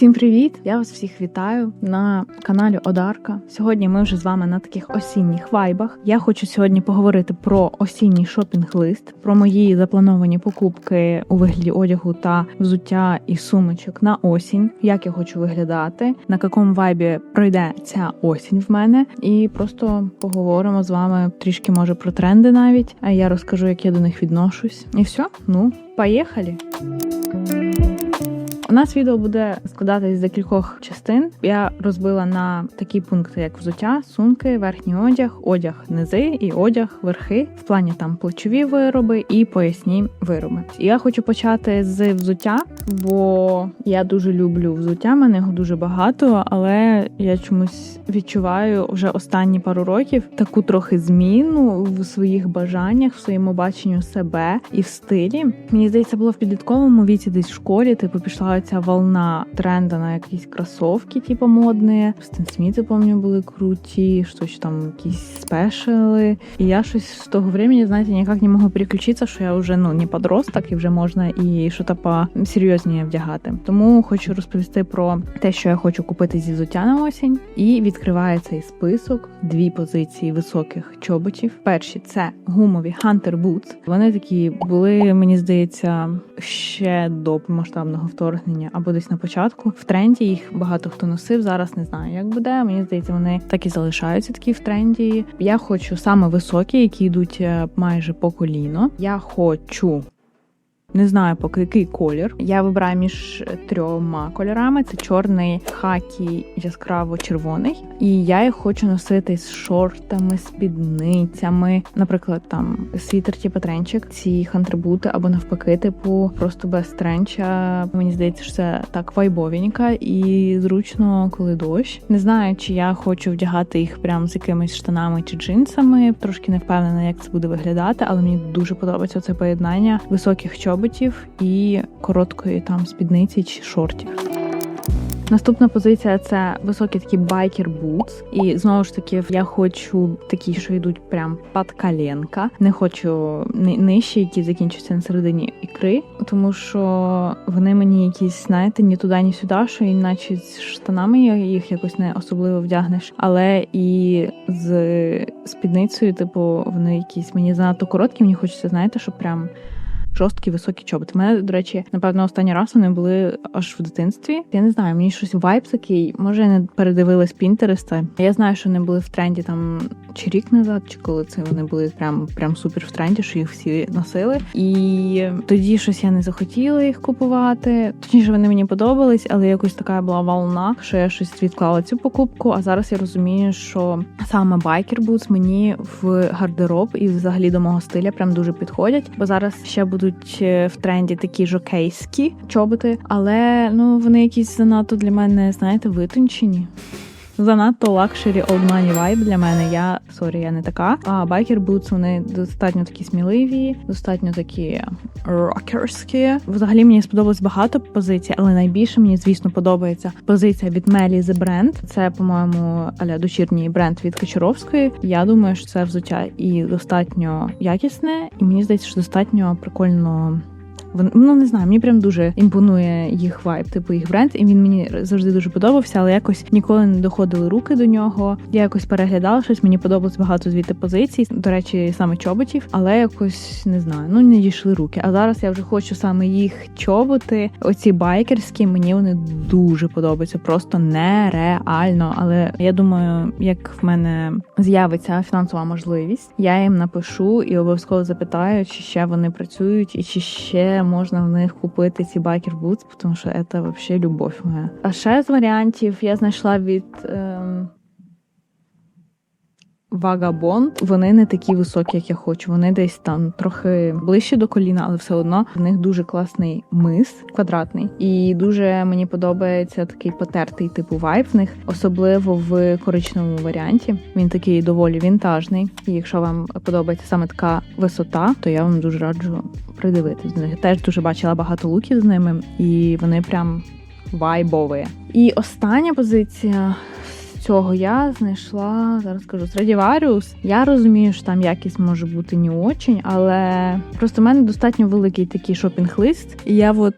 Всім привіт! Я вас всіх вітаю на каналі Одарка. Сьогодні ми вже з вами на таких осінніх вайбах. Я хочу сьогодні поговорити про осінній шопінг-лист, про мої заплановані покупки у вигляді одягу та взуття і сумочок на осінь, як я хочу виглядати, на якому вайбі пройде ця осінь в мене, і просто поговоримо з вами трішки може про тренди навіть. А я розкажу, як я до них відношусь. І все, ну, поїхали! У нас відео буде складатись з декількох частин. Я розбила на такі пункти, як взуття, сумки, верхній одяг, одяг низи і одяг верхи. В плані там плечові вироби і поясні вироби. Я хочу почати з взуття, бо я дуже люблю взуття. Мене його дуже багато, але я чомусь відчуваю вже останні пару років таку трохи зміну в своїх бажаннях, в своєму баченню себе і в стилі. Мені здається, було в підлітковому віці, десь в школі, типу пішла ця волна тренда на якісь кросовки, типу модні. Стен Сміти, пам'ятаю, були круті, що ж там якісь спешили. І я щось з того времени, знаєте, ніяк не можу переключитися, що я вже ну не подросток і вже можна і щось серйозніше вдягати. Тому хочу розповісти про те, що я хочу купити зі взуття на осінь. І відкриває цей список дві позиції високих чоботів. Перші це гумові Hunter Boots. Вони такі були, мені здається, ще до масштабного вторгнення або десь на початку. В тренді їх багато хто носив. Зараз не знаю, як буде. Мені здається, вони так і залишаються такі в тренді. Я хочу саме високі, які йдуть е, майже по коліно. Я хочу. Не знаю поки який колір. Я вибираю між трьома кольорами: це чорний, хакі, яскраво червоний. І я їх хочу носити з шортами, спідницями. Наприклад, там світер, типу тренчик, ці хантрибути або навпаки, типу, просто без тренча. Мені здається, що це так вайбовенько і зручно, коли дощ. Не знаю, чи я хочу вдягати їх прям з якимись штанами чи джинсами. Трошки не впевнена, як це буде виглядати, але мені дуже подобається це поєднання високих чоботів і короткої там спідниці чи шортів. Наступна позиція це високі такі байкер бутс. І знову ж таки, я хочу такі, що йдуть прям під коленка. Не хочу ни- нижчі, які закінчуються на середині ікри, тому що вони мені якісь, знаєте, ні туди, ні сюди, що іначе з штанами їх якось не особливо вдягнеш. Але і з спідницею, типу, вони якісь мені занадто короткі. Мені хочеться, знаєте, щоб прям. Жорсткі високі чоботи. У мене, до речі, напевно, останній раз вони були аж в дитинстві. Я не знаю, мені щось вайб такий. Може, я не передивилась Пінтереста. Я знаю, що вони були в тренді там чи рік назад, чи коли це вони були прям прям супер в тренді, що їх всі носили. І тоді щось я не захотіла їх купувати. Точніше, вони мені подобались, але якось така була волна, що я щось відклала цю покупку. А зараз я розумію, що саме байкер бутс мені в гардероб і взагалі до мого стиля прям дуже підходять. Бо зараз ще будуть е, в тренді такі жокейські чоботи, але ну вони якісь занадто для мене, знаєте, витончені. Занадто лакшері money vibe для мене. Я сорі, я не така. А байкер бутс вони достатньо такі сміливі, достатньо такі рокерські. Взагалі мені сподобалось багато позицій, але найбільше мені, звісно, подобається позиція від Melly The Brand. Це, по-моєму, аля дочірній бренд від Кочаровської. Я думаю, що це взуття і достатньо якісне, і мені здається, що достатньо прикольно. Ну не знаю, мені прям дуже імпонує їх вайб, типу їх бренд, і він мені завжди дуже подобався, але якось ніколи не доходили руки до нього. Я якось переглядала щось, мені подобалось багато звідти позицій. До речі, саме чоботів, але якось не знаю, ну не дійшли руки. А зараз я вже хочу саме їх чоботи. Оці байкерські, мені вони дуже подобаються, просто нереально. Але я думаю, як в мене з'явиться фінансова можливість, я їм напишу і обов'язково запитаю, чи ще вони працюють, і чи ще можна в них купити ці байкер бутс, тому що це взагалі любов моя. А ще з варіантів я знайшла від. Ем... Вагабонд, вони не такі високі, як я хочу. Вони десь там трохи ближче до коліна, але все одно в них дуже класний мис квадратний. І дуже мені подобається такий потертий типу вайб в них, особливо в коричневому варіанті. Він такий доволі вінтажний. І якщо вам подобається саме така висота, то я вам дуже раджу придивитись до них. Теж дуже бачила багато луків з ними, і вони прям вайбові. І остання позиція цього я знайшла, зараз кажу, Страдіваріус. Я розумію, що там якість може бути не очень, але просто в мене достатньо великий такий шопінг-лист. І я от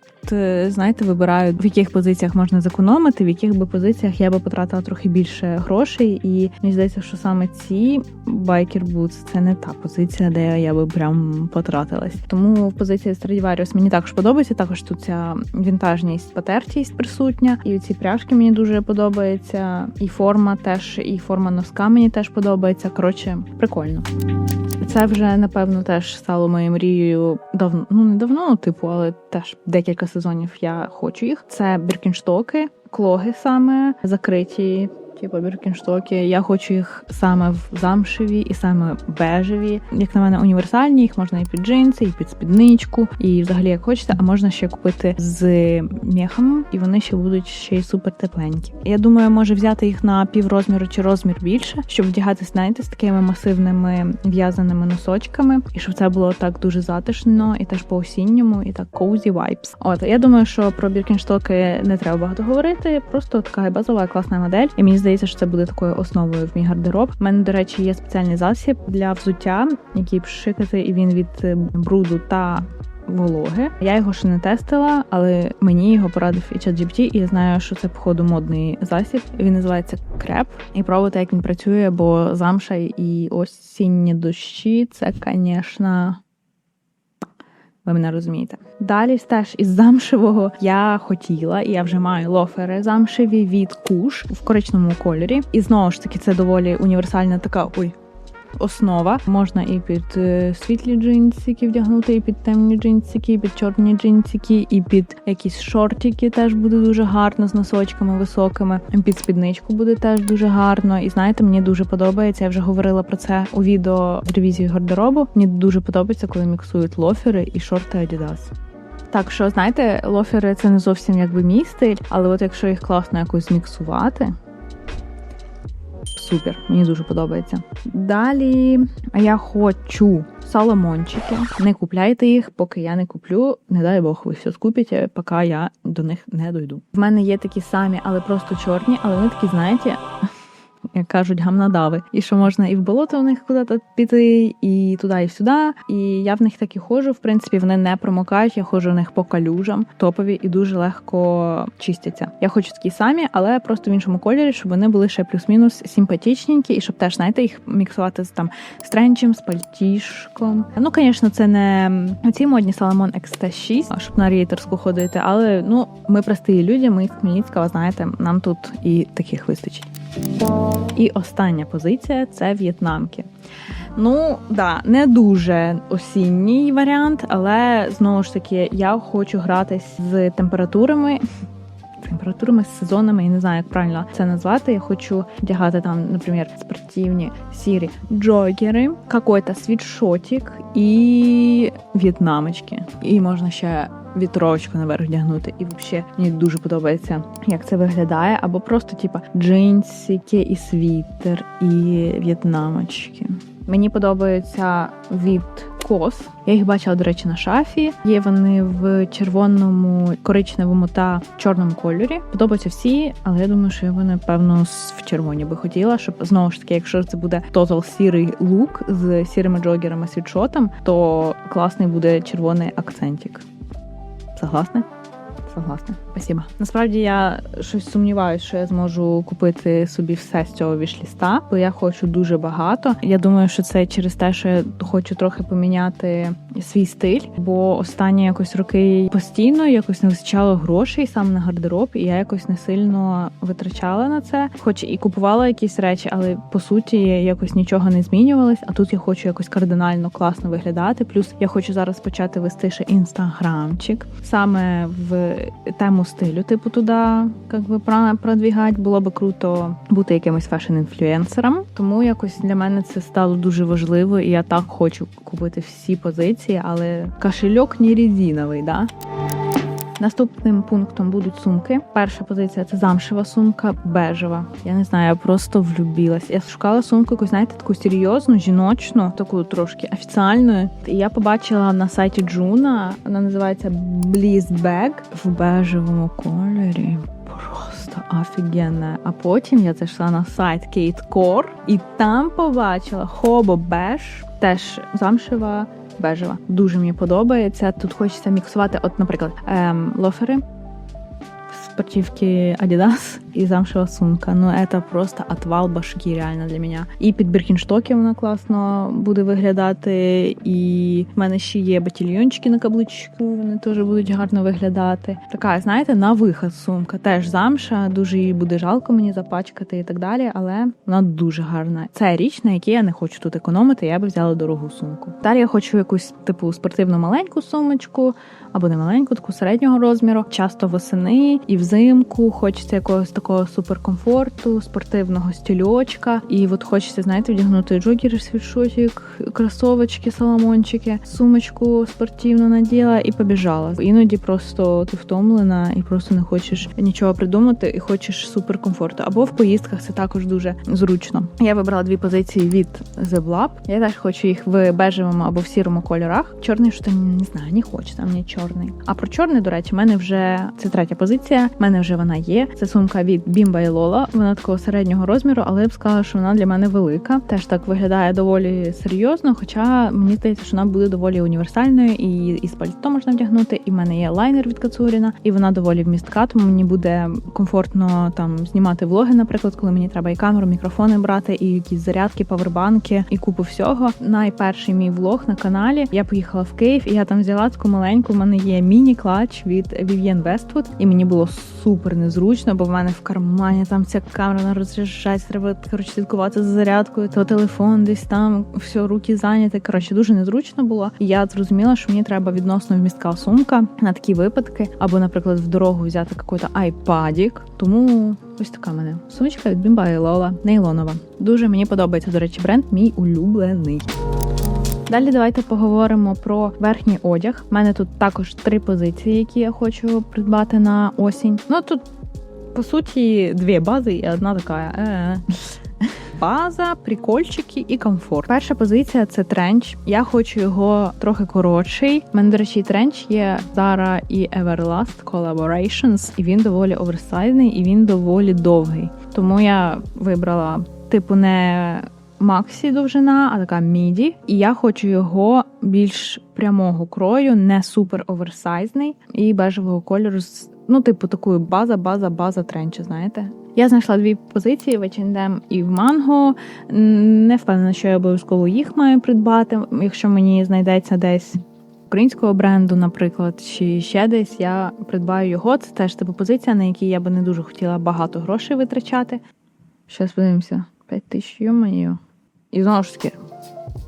знаєте, вибираю в яких позиціях можна зекономити, в яких би позиціях я би потратила трохи більше грошей. І мені здається, що саме ці байкер Boots – це не та позиція, де я би прям потратилась. Тому в позиції Stradivarius мені також подобається. Також тут ця вінтажність, потертість присутня, і ці пряжки мені дуже подобаються. І форма теж, і форма носка мені теж подобається. Коротше, прикольно. Це вже напевно теж стало моєю мрією давно. Ну не давно, типу, але теж декілька сезонів я хочу їх. Це біркінштоки, клоги саме закриті типу біркінштоки. Я хочу їх саме в замшеві і саме бежеві. Як на мене, універсальні, їх можна і під джинси, і під спідничку, і взагалі як хочете, а можна ще купити з м'яхом, і вони ще будуть ще й супер тепленькі. Я думаю, може взяти їх на піврозміру чи розмір більше, щоб вдягати, знаєте, з такими масивними в'язаними носочками, і щоб це було так дуже затишно, і теж по осінньому, і так cozy vibes. От я думаю, що про біркінштоки не треба багато говорити. Просто така базова класна модель, і мені здається здається, що це буде такою основою в мій гардероб. У мене, до речі, є спеціальний засіб для взуття, який пшикати, і він від е, бруду та. Вологи. Я його ще не тестила, але мені його порадив і ChatGPT, і я знаю, що це походу модний засіб. Він називається креп. І пробувати, як він працює, бо замша і осінні дощі це, звісно, ви мене розумієте. Далі теж із замшевого я хотіла, і я вже маю лофери замшеві від куш в коричному кольорі. І знову ж таки, це доволі універсальна така ой, основа. Можна і під е, світлі джинсики вдягнути, і під темні джинсики, і під чорні джинсики, і під якісь шортики теж буде дуже гарно з носочками високими. Під спідничку буде теж дуже гарно. І знаєте, мені дуже подобається. Я вже говорила про це у відео з ревізії гардеробу. Мені дуже подобається, коли міксують лофери і шорти Adidas. Так що, знаєте, лофери це не зовсім якби мій стиль, але от якщо їх класно якось зміксувати, супер, мені дуже подобається. Далі я хочу соломончики. Не купляйте їх, поки я не куплю. Не дай Бог, ви все скупите, поки я до них не дойду. В мене є такі самі, але просто чорні, але вони такі, знаєте як кажуть, гамнадави. І що можна і в болото у них куди-то піти, і туди, і сюди. І я в них так і ходжу. В принципі, вони не промокають. Я ходжу в них по калюжам, топові і дуже легко чистяться. Я хочу такі самі, але просто в іншому кольорі, щоб вони були ще плюс-мінус симпатичненькі, і щоб теж знаєте, їх міксувати з там з тренчем, з пальтішком. Ну, звісно, це не ці модні Salomon XT6, щоб на рейтерську ходити, але ну ми прості люди, ми з Хмельницького, знаєте, нам тут і таких вистачить. І остання позиція це в'єтнамки. Ну, да, не дуже осінній варіант, але знову ж таки я хочу гратись з температурами. Температурами, з сезонами, я не знаю, як правильно це назвати. Я хочу вдягати там, наприклад, спортивні сірі джогери, какой-то світшотик і в'єтнамочки. І можна ще вітровочку наверх вдягнути. І взагалі мені дуже подобається, як це виглядає. Або просто, типа, джинсики і світер, і в'єтнамочки. Мені подобаються від кос. Я їх бачила, до речі, на шафі. Є вони в червоному, коричневому та чорному кольорі. Подобаються всі, але я думаю, що я би, напевно, в червоні би хотіла, щоб знову ж таки, якщо це буде тотал сірий лук з сірими джогерами світшотом, то класний буде червоний акцентик. Согласны? Согласна. Спасибо. Насправді я щось сумніваюся, що я зможу купити собі все з цього вішліста, бо я хочу дуже багато. Я думаю, що це через те, що я хочу трохи поміняти свій стиль, бо останні якось роки постійно якось не вистачало грошей саме на гардероб, і я якось не сильно витрачала на це, хоч і купувала якісь речі, але по суті якось нічого не змінювалось. А тут я хочу якось кардинально класно виглядати. Плюс я хочу зараз почати вести ще інстаграмчик саме в тему стилю, типу туди как би продвігати. Було би круто бути якимось фешн-інфлюенсером. Тому якось для мене це стало дуже важливо, і я так хочу купити всі позиції, але кошельок не резиновий, да. Наступним пунктом будуть сумки. Перша позиція це замшева сумка, бежева. Я не знаю, я просто влюбилась. Я шукала сумку, якусь, знаєте, таку серйозну, жіночну, таку трошки офіціальну. І я побачила на сайті Джуна, вона називається Bag в бежевому кольорі. Просто офігенне. А потім я зайшла на сайт Kate Core і там побачила Hobo Beige теж замшева. Бежева дуже мені подобається. Тут хочеться міксувати, от, наприклад, ем, лофери, спортивки Adidas і замшева сумка. Ну, це просто отвал башки, реально для мене. І під біркінштоки вона класно буде виглядати. І в мене ще є батільйончики на каблучку, вони теж будуть гарно виглядати. Така, знаєте, на виход сумка. Теж замша, дуже її буде жалко мені запачкати і так далі, але вона дуже гарна. Це річ, на якій я не хочу тут економити, я би взяла дорогу сумку. Далі я хочу якусь типу спортивну маленьку сумочку або не маленьку, таку середнього розміру. Часто восени і взимку хочеться якогось такого суперкомфорту, спортивного стільочка. І от хочеться, знаєте, вдягнути джогер, світшотик, кросовочки, саламончики, сумочку спортивну наділа і побіжала. Іноді просто ти втомлена і просто не хочеш нічого придумати, і хочеш суперкомфорту. Або в поїздках це також дуже зручно. Я вибрала дві позиції від The Blab. Я теж хочу їх в бежевому або в сірому кольорах. Чорний що не знаю, не хочеться мені чорний. А про чорний, до речі, в мене вже це третя позиція. В мене вже вона є. Це сумка від Bimba і Lola. Вона такого середнього розміру, але я б сказала, що вона для мене велика. Теж так виглядає доволі серйозно. Хоча мені здається, що вона буде доволі універсальною і, і з пальто можна вдягнути. І в мене є лайнер від Кацуріна, і вона доволі вмістка, тому мені буде комфортно там знімати влоги, наприклад, коли мені треба і камеру, мікрофони брати, і якісь зарядки, павербанки, і купу всього. Найперший мій влог на каналі. Я поїхала в Київ, і я там взяла таку маленьку. У мене є міні-клач від Vivienne Westwood, і мені було супер незручно, бо в мене в кармані там ця камера розряджається, треба коротше слідкувати за зарядкою, то телефон десь там, все, руки зайняті. Коротше, дуже незручно було. І я зрозуміла, що мені треба відносно вмістка сумка на такі випадки, або, наприклад, в дорогу взяти якийсь айпадік. Тому ось така мене сумочка від Bimba і Lola, нейлонова. Дуже мені подобається, до речі, бренд мій улюблений. Далі давайте поговоримо про верхній одяг. У мене тут також три позиції, які я хочу придбати на осінь. Ну тут по суті дві бази і одна така. Е-е. База, прикольчики і комфорт. Перша позиція це тренч. Я хочу його трохи коротший. У мене, до речі, тренч є Zara і Everlast Collaborations, і він доволі оверсайзний, і він доволі довгий. Тому я вибрала типу не Максі довжина, а така міді. І я хочу його більш прямого крою, не супер оверсайзний і бежевого кольору з ну, типу, такою база, база, база тренча, знаєте. Я знайшла дві позиції в H&M і в Mango. Не впевнена, що я обов'язково їх маю придбати. Якщо мені знайдеться десь українського бренду, наприклад, чи ще десь, я придбаю його. Це теж типу позиція, на якій я би не дуже хотіла багато грошей витрачати. Щас подивимося. 5 тисяч, йо-моє. І знову ж таки,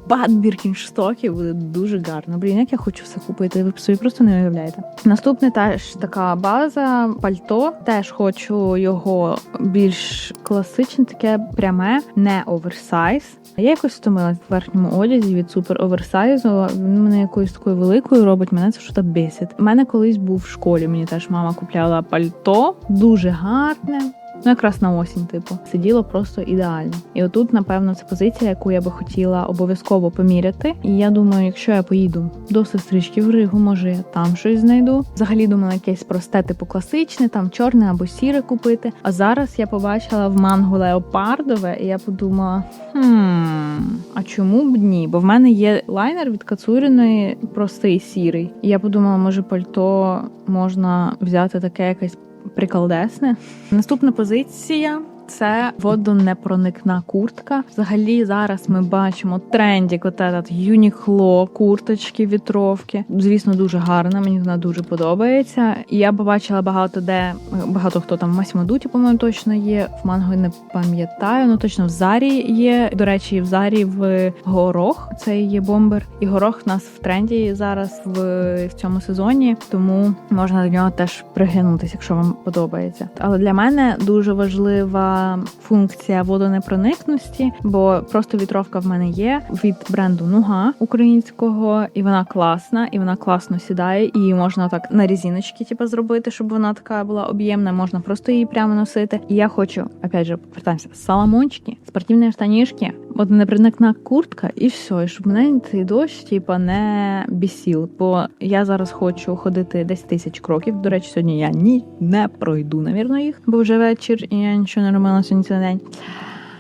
бат Біркінштоків буде дуже гарно. Блін, як я хочу все купити, ви собі просто не уявляєте. Наступне теж така база, пальто. Теж хочу його більш класичне, таке пряме, не оверсайз. Я якось втомилась в верхньому одязі від супер оверсайзу. Він мене якоюсь такою великою робить, мене це що бесить. У мене колись був в школі. Мені теж мама купляла пальто, дуже гарне. Ну, якраз на осінь, типу, сиділо просто ідеально. І отут, напевно, це позиція, яку я би хотіла обов'язково поміряти. І я думаю, якщо я поїду до сестрички в Ригу, може я там щось знайду. Взагалі думала якесь просте, типу класичне, там чорне або сіре купити. А зараз я побачила в манго леопардове, і я подумала: хм, а чому б ні? Бо в мене є лайнер від Кацуріної, простий сірий. І я подумала, може пальто можна взяти таке якесь приколдесне. Наступна позиція. Це водонепроникна куртка. Взагалі зараз ми бачимо трендік, от этот Юнікло, курточки, вітровки. Звісно, дуже гарна. Мені вона дуже подобається. Я побачила багато де багато хто там в Масьмодуті, по-моєму, точно є. В манго не пам'ятаю. Ну точно в Зарі є. До речі, в Зарі в горох це є бомбер. І горох в нас в тренді зараз в, в цьому сезоні, тому можна до нього теж пригинутися, якщо вам подобається. Але для мене дуже важлива функція водонепроникності, бо просто вітровка в мене є від бренду Нуга українського, і вона класна, і вона класно сідає. І можна так на різіночки, типу, зробити, щоб вона така була об'ємна. Можна просто її прямо носити. І я хочу, опять же, повертаємося, саламончики, спортивні штанішки, водонепроникна куртка, і все. І щоб мене цей дощ, типу, не бісіл. Бо я зараз хочу ходити 10 тисяч кроків. До речі, сьогодні я ні не пройду, навірно, їх, бо вже вечір, і я нічого не робила сьогодні цілий день.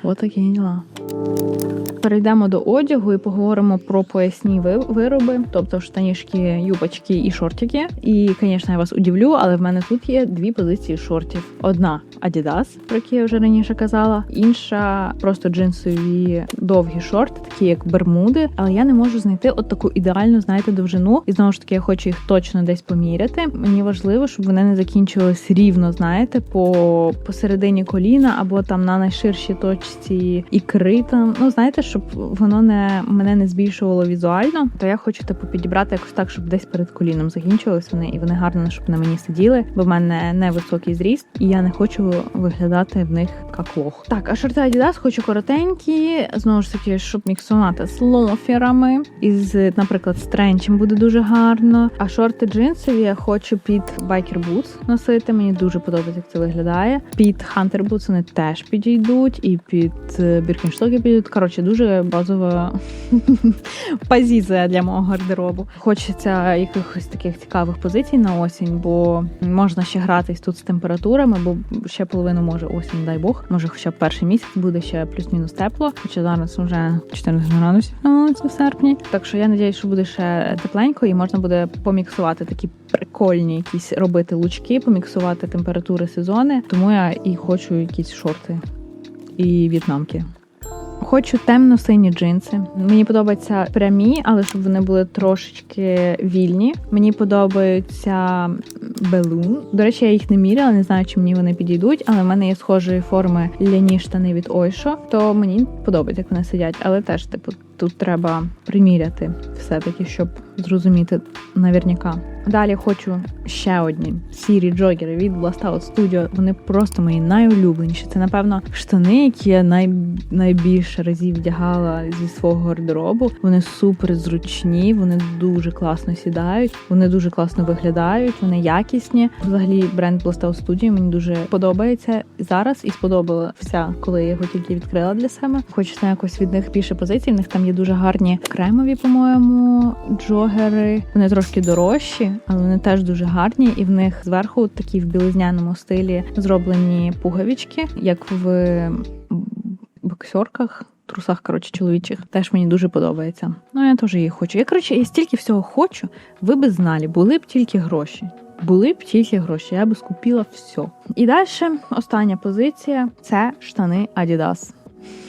От такі діла. перейдемо до одягу і поговоримо про поясні вироби, тобто штанішки, юбочки і шортики. І, звісно, я вас удивлю, але в мене тут є дві позиції шортів: одна Adidas, про які я вже раніше казала, інша просто джинсові довгі шорти, такі як бермуди. Але я не можу знайти от таку ідеальну, знаєте, довжину. І знову ж таки, я хочу їх точно десь поміряти. Мені важливо, щоб вони не закінчувались рівно, знаєте, по посередині коліна або там на найширшій точці ікри. Там ну знаєте, щоб воно не мене не збільшувало візуально. То я хочу типу підібрати якось так, щоб десь перед коліном закінчувались вони, і вони гарно, щоб на мені сиділи, бо в мене невисокий зріст, і я не хочу виглядати в них як лох. Так, а шорти Adidas хочу коротенькі, знову ж таки, щоб міксувати з лоферами, із, наприклад, з тренчем буде дуже гарно. А шорти джинсові я хочу під байкер бутс носити. Мені дуже подобається, як це виглядає. Під хантер бутс вони теж підійдуть, і під біркінштоки підійдуть. Коротше, дуже базова позиція для мого гардеробу. Хочеться якихось таких цікавих позицій на осінь, бо можна ще гратись тут з температурами, бо ще половину може осінь, дай Бог. Може, хоча б перший місяць буде ще плюс-мінус тепло. Хоча зараз вже 14 градусів на вулиці в серпні. Так що я надіюсь, що буде ще тепленько, і можна буде поміксувати такі прикольні якісь робити лучки, поміксувати температури сезони. Тому я і хочу якісь шорти і в'єтнамки. Хочу темно-сині джинси. Мені подобаються прямі, але щоб вони були трошечки вільні. Мені подобаються белун. До речі, я їх не міряла, не знаю, чи мені вони підійдуть, але в мене є схожої форми ляні штани від Ойшо, то мені подобається, як вони сидять. Але теж, типу, тут треба приміряти все-таки, щоб зрозуміти наверняка. Далі хочу ще одні сірі джогери від Blast Out Studio. Вони просто мої найулюбленіші. Це, напевно, штани, які я най... найбільше разів вдягала зі свого гардеробу. Вони супер зручні, вони дуже класно сідають, вони дуже класно виглядають, вони якісні. Взагалі, бренд Blast Out Studio мені дуже подобається зараз і сподобався, коли я його тільки відкрила для себе. Хочеться якось від них більше позицій. В них там є дуже гарні кремові, по-моєму, джогери. Вони трошки дорожчі, але вони теж дуже гарні. І в них зверху такі в білизняному стилі зроблені пуговички, як в боксерках. Трусах, коротше, чоловічих теж мені дуже подобається. Ну, я теж її хочу. Я коротше, я стільки всього хочу. Ви б знали, були б тільки гроші. Були б тільки гроші, я б скупила все. І далі остання позиція це штани Adidas.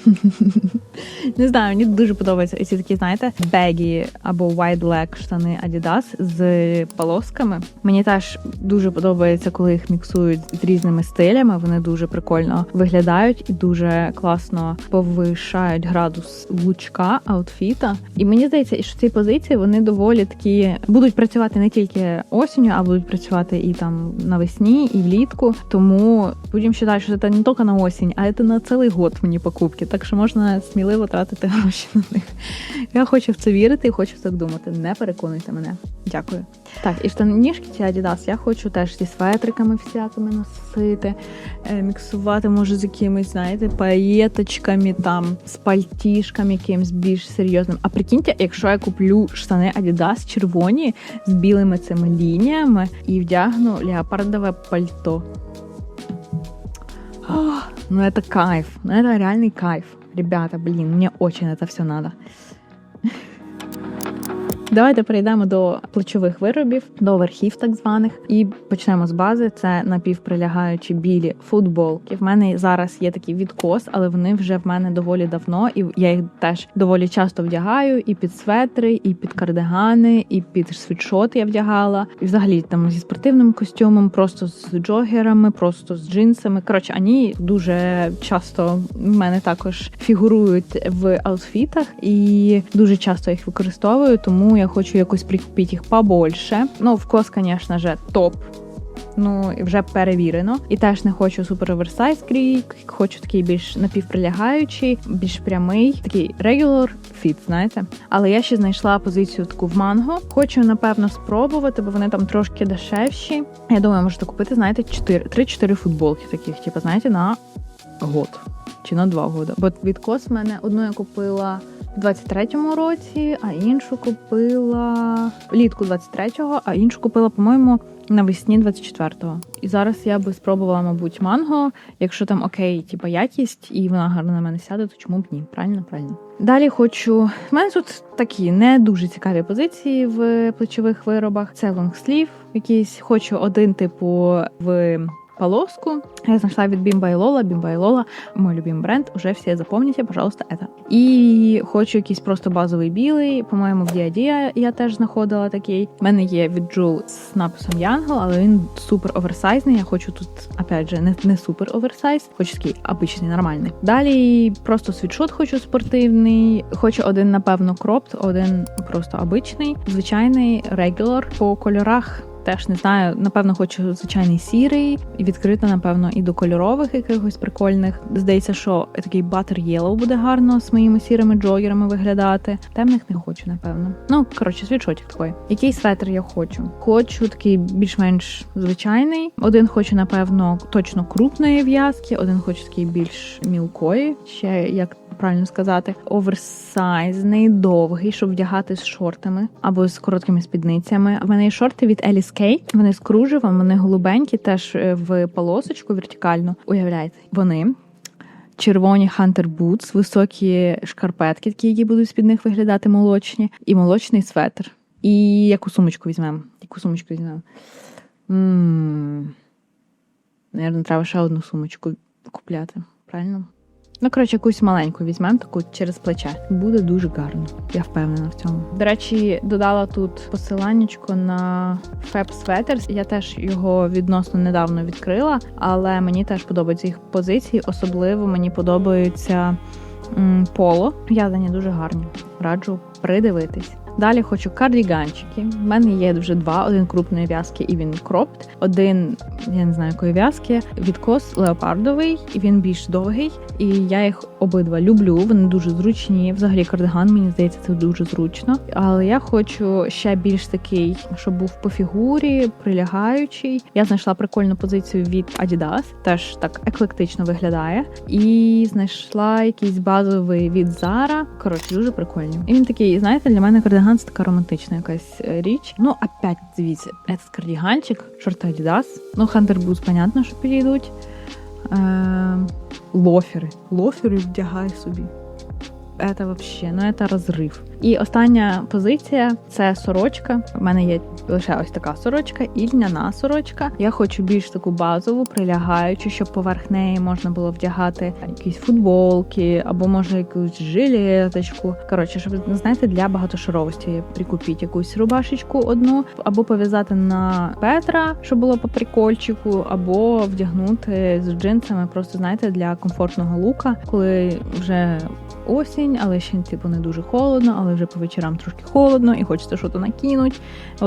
Не знаю, мені дуже подобаються ці такі, знаєте, бегі або wide leg штани Adidas з полосками. Мені теж дуже подобається, коли їх міксують з різними стилями. Вони дуже прикольно виглядають і дуже класно повишають градус лучка аутфіта. І мені здається, що ці позиції вони доволі такі будуть працювати не тільки осінню, а будуть працювати і там навесні, і влітку. Тому будемо вважати, що це не тільки на осінь, а це на цілий год мені покупки. Так що можна сміливо тратити гроші на них. Я хочу в це вірити і хочу так думати. Не переконуйте мене. Дякую. Так, і штанішки ці Adidas я хочу теж зі светриками всякими носити, е, міксувати, може, з якимись, знаєте, паєточками, там, з пальтішками якимось більш серйозним. А прикиньте, якщо я куплю штани Adidas червоні з білими цими лініями і вдягну леопардове пальто. Ох, ну это кайф, ну это реальный кайф. Ребята, блин, мне очень это все надо. Давайте перейдемо до плечових виробів, до верхів так званих, і почнемо з бази. Це напівприлягаючі білі футболки. В мене зараз є такий відкос, але вони вже в мене доволі давно, і я їх теж доволі часто вдягаю. І під светри, і під кардигани, і під світшоти я вдягала. І взагалі там зі спортивним костюмом, просто з джогерами, просто з джинсами. Коротше, вони дуже часто в мене також фігурують в аутфітах, і дуже часто їх використовую, тому я хочу якось прикупити їх побольше. Ну, вкос, звісно ж, топ. Ну, вже перевірено. І теж не хочу супер оверсайз крік, хочу такий більш напівприлягаючий, більш прямий, такий regular fit, знаєте. Але я ще знайшла позицію таку в манго. Хочу, напевно, спробувати, бо вони там трошки дешевші. Я думаю, можете купити, знаєте, 3-4 футболки таких, типу, знаєте, на год чи на два года. Бо відкос в мене одну я купила. У 23-му році, а іншу купила влітку 23-го, а іншу купила, по-моєму, навесні 24-го. І зараз я би спробувала, мабуть, манго. Якщо там окей, типа якість, і вона гарно на мене сяде, то чому б ні? Правильно, правильно. Далі хочу. У мене тут такі не дуже цікаві позиції в плечових виробах. Це лонгслів, якийсь хочу один, типу, в полоску. Я знайшла від Bimba и Lola. Bimba и Lola – мой любимый бренд. Уже все запомните, пожалуйста, это. І хочу якийсь просто базовий білий. По-моєму, в Діадія я теж знаходила такий. У мене є від Джул з написом Янгол, але він супер оверсайзний. Я хочу тут, опять же, не, не супер оверсайз, хочу такий обичний, нормальний. Далі просто світшот хочу спортивний. Хочу один, напевно, кропт, один просто обичний, звичайний регулар по кольорах. Теж не знаю, напевно, хочу звичайний сірий, і відкрита, напевно, і до кольорових якихось прикольних. Здається, що такий Butter Yellow буде гарно з моїми сірими джогерами виглядати. Темних не хочу, напевно. Ну, коротше, світшотик такий. Який светр я хочу? Хочу такий більш-менш звичайний. Один хочу, напевно, точно крупної в'язки, один хочу такий більш мілкої, ще як правильно сказати, оверсайзний, довгий, щоб вдягати з шортами або з короткими спідницями. В мене є шорти від Alice K. Вони з кружевом, вони голубенькі, теж е, в полосочку вертикально. Уявляєте, вони. Червоні Hunter Boots, високі шкарпетки, такі, які будуть з-під них виглядати молочні, і молочний светр. І яку сумочку візьмемо? Яку сумочку візьмемо? Наверно, треба ще одну сумочку купляти. Правильно? Ну, коротше, якусь маленьку візьмемо, таку через плече. Буде дуже гарно. Я впевнена в цьому. До речі, додала тут посиланнячко на Fab Sweaters. Я теж його відносно недавно відкрила, але мені теж подобаються їх позиції. Особливо мені подобаються м, поло. В'язані дуже гарні. Раджу придивитись. Далі хочу кардіганчики. У мене є вже два: один крупної в'язки і він кропт. Один, я не знаю, якої в'язки, відкос леопардовий, і він більш довгий. І я їх обидва люблю. Вони дуже зручні. Взагалі, кардиган, мені здається, це дуже зручно. Але я хочу ще більш такий, щоб був по фігурі, прилягаючий. Я знайшла прикольну позицію від Adidas, теж так еклектично виглядає. І знайшла якийсь базовий від Zara. Коротше, дуже прикольні. І він такий, знаєте, для мене кардиган кардиган це така романтична якась е, річ. Ну, опять дивіться, це кардиганчик, шорти Adidas. Ну, хандербуз, понятно, що підійдуть. Е, лофери. Лофери вдягай собі. Це вообще, ну це розрив. І остання позиція це сорочка. У мене є лише ось така сорочка і льняна сорочка. Я хочу більш таку базову, прилягаючу, щоб поверх неї можна було вдягати якісь футболки або може якусь жилеточку. Коротше, щоб знаєте, для багатошаровості прикупіть якусь рубашечку одну, або пов'язати на Петра, щоб було по прикольчику, або вдягнути з джинсами, просто знаєте, для комфортного лука, коли вже осінь, але ще типу не дуже холодно, але вже по вечорам трошки холодно і хочеться щось накинути.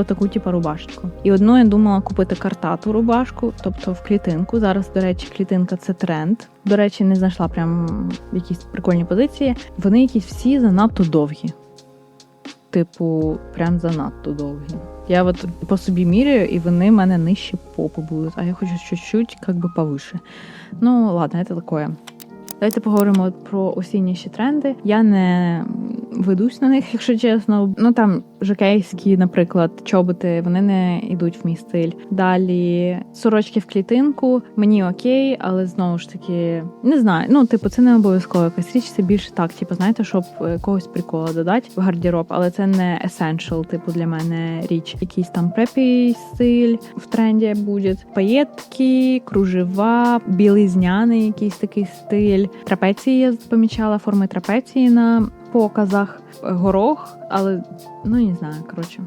Таку, типу, рубашечку. І одну я думала купити картату рубашку, тобто в клітинку. Зараз, до речі, клітинка це тренд. До речі, не знайшла прям якісь прикольні позиції. Вони якісь всі занадто довгі. Типу, прям занадто довгі. Я от по собі міряю, і вони в мене нижче попу будуть, а я хочу чуть-чуть как би повише. Ну, ладно, це таке. Давайте поговоримо про осінні ще тренди. Я не ведусь на них, якщо чесно. Ну там жокейські, наприклад, чоботи, вони не йдуть в мій стиль. Далі сорочки в клітинку, мені окей, але знову ж таки не знаю. Ну, типу, це не обов'язково якась річ. Це більше так, типу, знаєте, щоб е, когось прикола додати в гардероб, але це не essential, типу, для мене річ. Якийсь там препій стиль в тренді буде. Паєтки, кружева, білизняний якийсь такий стиль. Трапеції я помічала форми трапеції на показах, горох, але ну не знаю, коротше.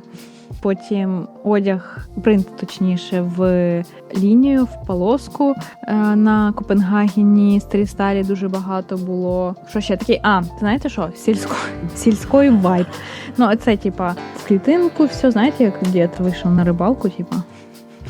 Потім одяг, принт, точніше, в лінію, в полоску е, на Копенгагені, Стрістарі дуже багато було. Що ще такий? А, знаєте що? Сільсько... Сільської вайб. Ну, це, типа, в клітинку, все, знаєте, як дід вийшов на рибалку, типа.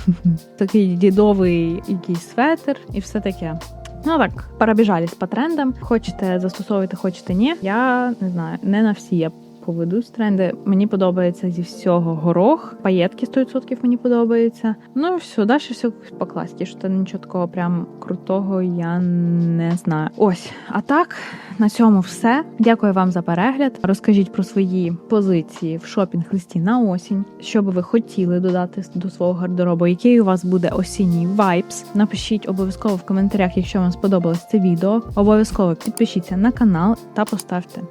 Такий дідовий якийсь светр і все таке. Ну так, перебіжались по трендам. Хочете застосовувати, хочете ні. Я не знаю, не на всі я поведусь в тренди. Мені подобається зі всього горох, паєтки 100% мені подобається. Ну і все, далі все по класі, що нічого такого прям крутого я не знаю. Ось, а так, на цьому все. Дякую вам за перегляд. Розкажіть про свої позиції в шопінг-листі на осінь, що би ви хотіли додати до свого гардеробу, який у вас буде осінній вайбс. Напишіть обов'язково в коментарях, якщо вам сподобалось це відео. Обов'язково підпишіться на канал та поставте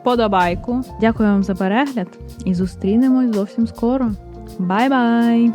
вподобайку. Дякую вам за перегляд і зустрінемось зовсім скоро. Бай-бай!